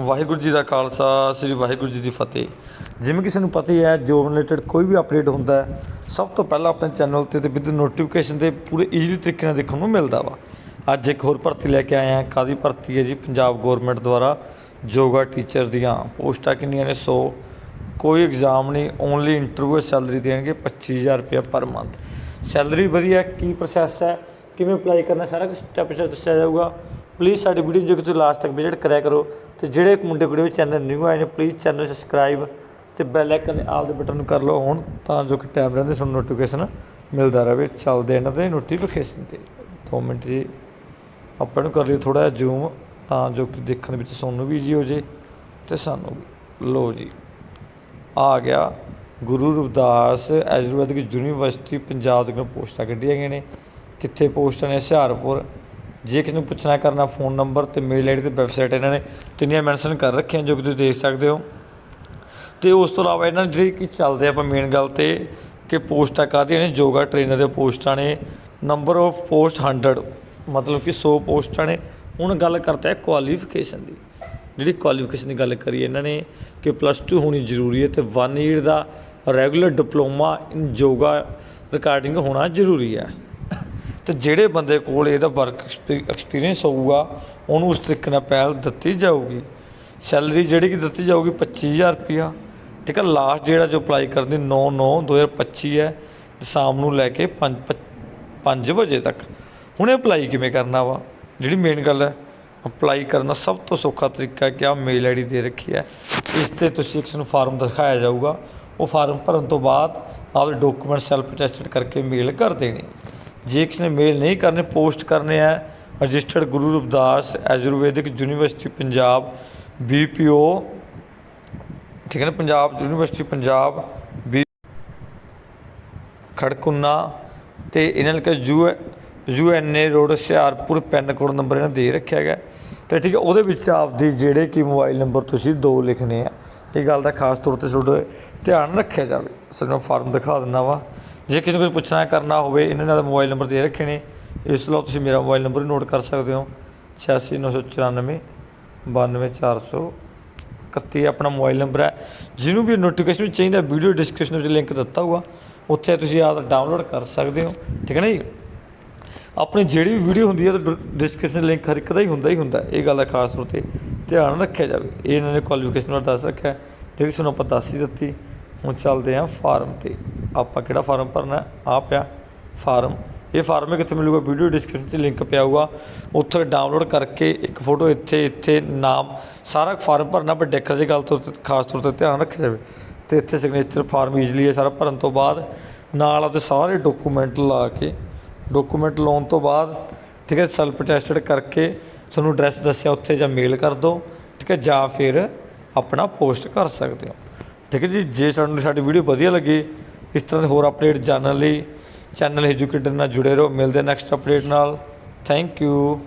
ਵਾਹਿਗੁਰੂ ਜੀ ਦਾ ਖਾਲਸਾ, ਸ੍ਰੀ ਵਾਹਿਗੁਰੂ ਜੀ ਦੀ ਫਤਿਹ। ਜਿਵੇਂ ਕਿਸੇ ਨੂੰ ਪਤਾ ਹੀ ਹੈ, ਜੋਬ ਰਿਲੇਟਡ ਕੋਈ ਵੀ ਅਪਡੇਟ ਹੁੰਦਾ ਹੈ, ਸਭ ਤੋਂ ਪਹਿਲਾਂ ਆਪਣੇ ਚੈਨਲ ਤੇ ਤੇ ਵਿਦ ਨੋਟੀਫਿਕੇਸ਼ਨ ਤੇ ਪੂਰੇ ਈਜ਼ੀਲੀ ਤਰੀਕੇ ਨਾਲ ਦੇਖਣ ਨੂੰ ਮਿਲਦਾ ਵਾ। ਅੱਜ ਇੱਕ ਹੋਰ ਭਰਤੀ ਲੈ ਕੇ ਆਏ ਹਾਂ ਕਾਦੀ ਭਰਤੀ ਹੈ ਜੀ? ਪੰਜਾਬ ਗਵਰਨਮੈਂਟ ਦੁਆਰਾ ਯੋਗਾ ਟੀਚਰ ਦੀਆਂ ਪੋਸਟਾਂ ਕਿੰਨੀਆਂ ਨੇ? 100 ਕੋਈ ਐਗਜ਼ਾਮ ਨਹੀਂ ਓਨਲੀ ਇੰਟਰਵਿਊ ਸੈਲਰੀ ਦੇਣਗੇ 25000 ਰੁਪਏ ਪਰ ਮੰਥ ਸੈਲਰੀ ਵਧੀਆ ਕੀ ਪ੍ਰੋਸੈਸ ਹੈ, ਕਿਵੇਂ ਅਪਲਾਈ ਕਰਨਾ ਸਾਰਾ ਕੁਝ ਸਟੈਪ ਸਟੈਪ ਦੱਸਿਆ ਜਾਊਗਾ। ਪਲੀਜ਼ ਸਾਡੀ ਵੀਡੀਓ ਜੇ ਕਿ ਤੁਸੀਂ ਲਾਸਟ ਤੱਕ ਵਿਜ਼ਿਟ ਕਰਿਆ ਕਰੋ। ਤੇ ਜਿਹੜੇ ਮੁੰਡੇ ਕੁੜੀ ਵੀ ਚੈਨਲ ਨਿਊ ਆਏ ਨੇ ਪਲੀਜ਼ ਚੈਨਲ ਸਬਸਕ੍ਰਾਈਬ ਤੇ ਬੈਲ ਆਈਕਨ ਦੇ ਆਲ ਦੇ ਬਟਨ ਨੂੰ ਕਰ ਲਓ ਹੁਣ, ਤਾਂ ਜੋ ਕਿ ਟਾਈਮ ਰਹਿੰਦੇ ਤੁਹਾਨੂੰ ਨੋਟੀਫਿਕੇਸ਼ਨ ਮਿਲਦਾ ਰਹੇ, ਚੱਲਦੇ ਇਹਨਾਂ ਦੇ ਨੋਟੀਫਿਕੇਸ਼ਨ ਤੇ। 2 ਮਿੰਟ ਜੀ, ਆਪਾਂ ਨੂੰ ਕਰ ਲਈ ਥੋੜਾ ਜਿਹਾ ਜ਼ੂਮ ਤਾਂ ਜੋ ਕਿ ਦੇਖਣ ਵਿੱਚ ਸਾਨੂੰ ਵੀ ਈਜ਼ੀ ਹੋ ਜੇ ਤੇ ਸਾਨੂੰ ਵੀ। ਲੋ ਜੀ, ਆ ਗਿਆ ਗੁਰੂ ਰਵਿਦਾਸ ਆਯੁਰਵੈਦਿਕ ਯੂਨੀਵਰਸਿਟੀ ਪੰਜਾਬ ਦੀਆਂ ਪੋਸਟਾਂ ਕੱਢੀਆਂ ਗਈਆਂ ਨੇ। ਕਿੱਥੇ ਪੋਸਟਾਂ ਨੇ? ਹੁਸ਼ਿਆਰਪੁਰ। ਜੇ ਕਿਸੇ ਨੂੰ ਪੁੱਛਣਾ ਕਰਨਾ ਫੋਨ ਨੰਬਰ ਤੇ ਮੇਲ ਆਈਡੀ ਤੇ ਵੈਬਸਾਈਟ ਇਹਨਾਂ ਨੇ ਤਿੰਨੀਆਂ ਮੈਂਸ਼ਨ ਕਰ ਰੱਖੀਆਂ ਜੋ ਕਿ ਤੁਸੀਂ ਦੇਖ ਸਕਦੇ ਹੋ। ਤੇ ਉਸ ਤੋਂ ਇਲਾਵਾ ਇਹਨਾਂ ਜਿਹੜੀ ਕਿ ਚੱਲਦੇ ਆਪਾਂ ਮੇਨ ਗੱਲ ਤੇ ਕਿ ਪੋਸਟਾਂ ਕਾਹਦੀਆਂ ਨੇ, ਯੋਗਾ ਟ੍ਰੇਨਰ ਦੇ ਪੋਸਟਾਂ ਨੇ ਨੰਬਰ ਆਫ ਪੋਸਟ 100 ਮਤਲਬ ਕਿ 100 ਪੋਸਟਾਂ ਨੇ। ਹੁਣ ਗੱਲ ਕਰਤਾ ਹੈ ਕੁਆਲੀਫਿਕੇਸ਼ਨ ਦੀ। ਜਿਹੜੀ ਕੁਆਲੀਫਿਕੇਸ਼ਨ ਦੀ ਗੱਲ ਕਰੀ ਇਹਨਾਂ ਨੇ ਕਿ ਪਲੱਸ 2 ਹੋਣੀ ਜ਼ਰੂਰੀ ਹੈ ਤੇ 1 year the regular diploma in yoga recording ਹੋਣਾ ਜ਼ਰੂਰੀ ਹੈ। ਤੇ ਜਿਹੜੇ ਬੰਦੇ ਕੋਲ ਇਹਦਾ ਵਰਕ ਐਕਸਪੀਰੀਅੰਸ ਹੋਊਗਾ, ਉਹਨੂੰ ਉਸ ਤਰੀਕੇ ਨਾਲ ਪਹਿਲ ਦਿੱਤੀ ਜਾਊਗੀ। ਸੈਲਰੀ ਜਿਹੜੀ ਕਿ ਦਿੱਤੀ ਜਾਊਗੀ 25000 ਰੁਪਿਆ ਠੀਕ ਹੈ ਲਾਸਟ ਜਿਹੜਾ ਜੋ ਅਪਲਾਈ ਕਰਨ ਦੀ 9 9 2025 ਹੈ ਸ਼ਾਮ ਨੂੰ ਲੈ ਕੇ 5 5 ਵਜੇ ਤੱਕ। ਹੁਣੇ ਅਪਲਾਈ ਕਿਵੇਂ ਕਰਨਾ ਵਾ? ਜਿਹੜੀ ਮੇਨ ਗੱਲ ਹੈ ਅਪਲਾਈ ਕਰਨ ਦਾ ਸਭ ਤੋਂ ਸੌਖਾ ਤਰੀਕਾ ਕਿ ਆ ਮੇਲ ਆਈਡੀ ਦੇ ਰੱਖੀ ਹੈ। ਇਸ ਤੇ ਤੁਸੀਂ ਇੱਕ ਨੂੰ ਫਾਰਮ ਦਿਖਾਇਆ ਜਾਊਗਾ। ਉਹ ਫਾਰਮ ਭਰਨ ਤੋਂ ਬਾਅਦ ਆਪਦੇ ਡਾਕੂਮੈਂਟ ਸੈਲਫ ਅਟੈਸਟਡ ਕਰਕੇ ਮੇਲ ਕਰ ਦੇਣੇ। ਜੇ ਕਿਸੇ ਨੇ ਮੇਲ ਨਹੀਂ ਕਰਨੇ, ਪੋਸਟ ਕਰਨੇ ਹੈ registered Guru Ravidas Ayurvedic university Punjab BPO ਠੀਕ ਹੈ ਨਾ, ਪੰਜਾਬ, ਯੂਨੀਵਰਸਿਟੀ ਪੰਜਾਬ, ਬੀ ਖੜਕੁੰਨਾ ਤੇ ਇਹਨਾਂ ਲਿਖਿਆ U U N A road Hoshiarpur pin code number ਇਹਨਾਂ ਦੇ ਰੱਖਿਆ ਗਿਆ। ਤੇ ਠੀਕ ਹੈ, ਉਹਦੇ ਵਿੱਚ ਆਪਦੇ ਜਿਹੜੇ ਕਿ ਮੋਬਾਈਲ ਨੰਬਰ ਤੁਸੀਂ ਦੋ ਲਿਖਣੇ ਆ, ਇਹ ਗੱਲ ਦਾ ਖਾਸ ਤੌਰ ਤੇ ਤੁਹਾਡੇ ਧਿਆਨ ਰੱਖਿਆ ਜਾਵੇ। ਸਾਨੂੰ ਫਾਰਮ ਦਿਖਾ ਦਿੰਦਾ ਵਾ। ਜੇ ਕਿਸੇ ਨੂੰ ਕੁਝ ਪੁੱਛਣਾ ਕਰਨਾ ਹੋਵੇ, ਇਹਨਾਂ ਦਾ ਮੋਬਾਈਲ ਨੰਬਰ ਦੇ ਰੱਖੇ ਨੇ। ਇਸ ਲਈ ਤੁਸੀਂ ਮੇਰਾ ਮੋਬਾਈਲ ਨੰਬਰ ਵੀ ਨੋਟ ਕਰ ਸਕਦੇ ਹੋ। 86994 92400 31 ਆਪਣਾ ਮੋਬਾਈਲ ਨੰਬਰ ਹੈ। ਜਿਹਨੂੰ ਵੀ ਨੋਟੀਫਿਕੇਸ਼ਨ ਚਾਹੀਦਾ ਵੀਡੀਓ ਡਿਸਕ੍ਰਿਪਸ਼ਨ ਵਿੱਚ ਲਿੰਕ ਦਿੱਤਾ ਹੋਊਗਾ, ਉੱਥੇ ਤੁਸੀਂ ਆਪ ਡਾਊਨਲੋਡ ਕਰ ਸਕਦੇ ਹੋ। ਠੀਕ ਹੈ ਨਾ ਜੀ? ਆਪਣੀ ਜਿਹੜੀ ਵੀ ਵੀਡੀਓ ਹੁੰਦੀ ਹੈ ਤਾਂ ਡਿਸਕ੍ਰਿਪਸ਼ਨ ਲਿੰਕ ਹਰ ਇੱਕ ਦਾ ਹੀ ਹੁੰਦਾ ਹੀ ਹੁੰਦਾ ਇਹ ਗੱਲ ਦਾ ਖਾਸ ਤੌਰ ਤੇ ਧਿਆਨ ਰੱਖਿਆ ਜਾਵੇ। ਇਹ ਇਹਨਾਂ ਨੇ ਕੁਆਲੀਫਿਕੇਸ਼ਨ ਬਾਰੇ ਦੱਸ ਰੱਖਿਆ ਜਿਹੜੀ ਤੁਹਾਨੂੰ ਆਪਾਂ ਦੱਸ ਹੀ ਦਿੱਤੀ ਹੁਣ ਚੱਲਦੇ ਹਾਂ ਫਾਰਮ ਤੇ। ਆਪਾਂ ਕਿਹੜਾ ਫਾਰਮ ਭਰਨਾ? ਆ ਪਿਆ ਫਾਰਮ। ਇਹ ਫਾਰਮ ਕਿੱਥੇ ਮਿਲੂਗਾ? ਵੀਡੀਓ ਡਿਸਕ੍ਰਿਪਸ਼ਨ 'ਚ ਲਿੰਕ ਪਿਆ ਹੋਊਗਾ। ਉੱਥੇ ਡਾਊਨਲੋਡ ਕਰਕੇ ਇੱਕ ਫੋਟੋ ਇੱਥੇ ਇੱਥੇ, ਨਾਮ, ਸਾਰਾ ਫਾਰਮ ਭਰਨਾ ਵੱਡੇ ਅੱਖਰ 'ਚ ਗੱਲ ਤੋਂ ਖਾਸ ਤੌਰ ਤੇ ਧਿਆਨ ਰੱਖਿਆ ਜਾਵੇ। ਤੇ ਇੱਥੇ ਸਿਗਨੇਚਰ ਫਾਰਮ ਈਜ਼ੀਲੀ ਹੈ ਸਾਰਾ ਭਰਨ ਤੋਂ ਬਾਅਦ ਨਾਲ ਉਹਦੇ ਸਾਰੇ ਡਾਕੂਮੈਂਟ ਲਾ ਕੇ ਡਾਕੂਮੈਂਟ ਲਾਉਣ ਤੋਂ ਬਾਅਦ ਠੀਕ ਹੈ ਸੈਲਫ ਟੈਸਟਡ ਕਰਕੇ ਤੁਹਾਨੂੰ ਐਡਰੈਸ ਦੱਸਿਆ, ਉੱਥੇ ਜਾਂ ਮੇਲ ਕਰ ਦਿਓ, ਠੀਕ ਹੈ, ਜਾਂ ਫਿਰ ਆਪਣਾ ਪੋਸਟ ਕਰ ਸਕਦੇ ਹੋ। ਠੀਕ ਹੈ ਜੀ, ਜੇ ਤੁਹਾਨੂੰ ਸਾਡੀ ਵੀਡੀਓ ਵਧੀਆ ਲੱਗੀ, ਇਸ ਤਰ੍ਹਾਂ ਦੇ ਹੋਰ ਅਪਡੇਟ ਜਾਣਨ ਲਈ ਚੈਨਲ ਐਜੂਕੇਟਰ ਨਾਲ ਜੁੜੇ ਰਹੋ। ਮਿਲਦੇ ਨੈਕਸਟ ਅਪਡੇਟ ਨਾਲ। Thank you